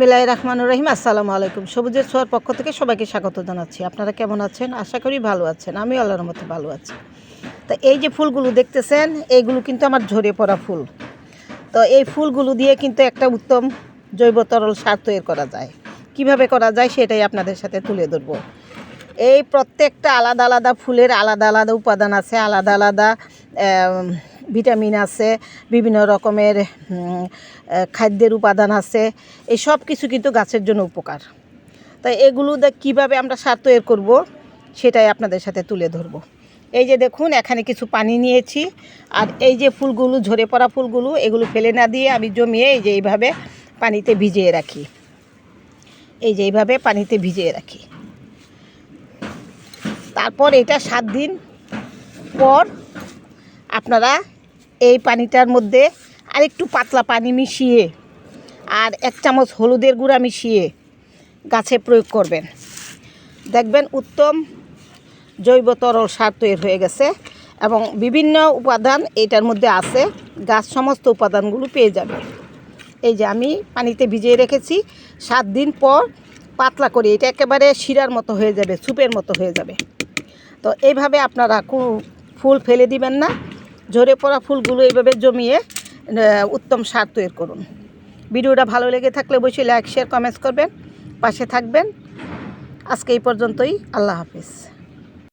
বিলাই রহমান রহিম। আসসালামু আলাইকুম। সবুজের ছোঁয়ার পক্ষ থেকে সবাইকে স্বাগত জানাচ্ছি। আপনারা কেমন আছেন? আশা করি ভালো আছেন। আমি আল্লাহর মতো ভালো আছি। তো এই যে ফুলগুলো দেখতেছেন এইগুলো কিন্তু আমার ঝরে পড়া ফুল। তো এই ফুলগুলো দিয়ে কিন্তু একটা উত্তম জৈব তরল সার তৈরি করা যায়। কীভাবে করা যায় সেটাই আপনাদের সাথে তুলে ধরবো। এই প্রত্যেকটা আলাদা আলাদা ফুলের আলাদা আলাদা উপাদান আছে, আলাদা আলাদা ভিটামিন আছে, বিভিন্ন রকমের খাদ্যের উপাদান আছে, এই সব কিছু কিন্তু গাছের জন্য উপকার। তাই এগুলো কীভাবে আমরা সার তৈরি করব, সেটাই আপনাদের সাথে তুলে ধরবো। এই যে দেখুন, এখানে কিছু পানি নিয়েছি, আর এই যে ফুলগুলো, ঝরে পড়া ফুলগুলো, এগুলো ফেলে না দিয়ে আমি জমিয়ে এই যে এইভাবে পানিতে ভিজিয়ে রাখি। এই যে এইভাবে পানিতে ভিজিয়ে রাখি। তারপর এটা সাত দিন পর আপনারা এই পানিটার মধ্যে আরেকটু পাতলা পানি মিশিয়ে আর এক চামচ হলুদের গুঁড়া মিশিয়ে গাছে প্রয়োগ করবেন। দেখবেন উত্তম জৈব তরল সার তৈরি হয়ে গেছে এবং বিভিন্ন উপাদান এটার মধ্যে আছে, গাছ সমস্ত উপাদানগুলো পেয়ে যাবে এই যে আমি পানিতে ভিজিয়ে রেখেছি, সাত দিন পর পাতলা করে, এটা একেবারে শিরার মতো হয়ে যাবে স্যুপের মতো হয়ে যাবে। তো এইভাবে আপনারা ফুল ফেলে দিবেন না। ঝরে পড়া ফুলগুলো এইভাবে জমিয়ে উত্তম সার তৈরি করুন। ভিডিওটা ভালো লেগে থাকলে অবশ্যই লাইক শেয়ার কমেন্টস করবেন। পাশে থাকবেন। আজকে এই পর্যন্তই। আল্লাহ হাফিজ।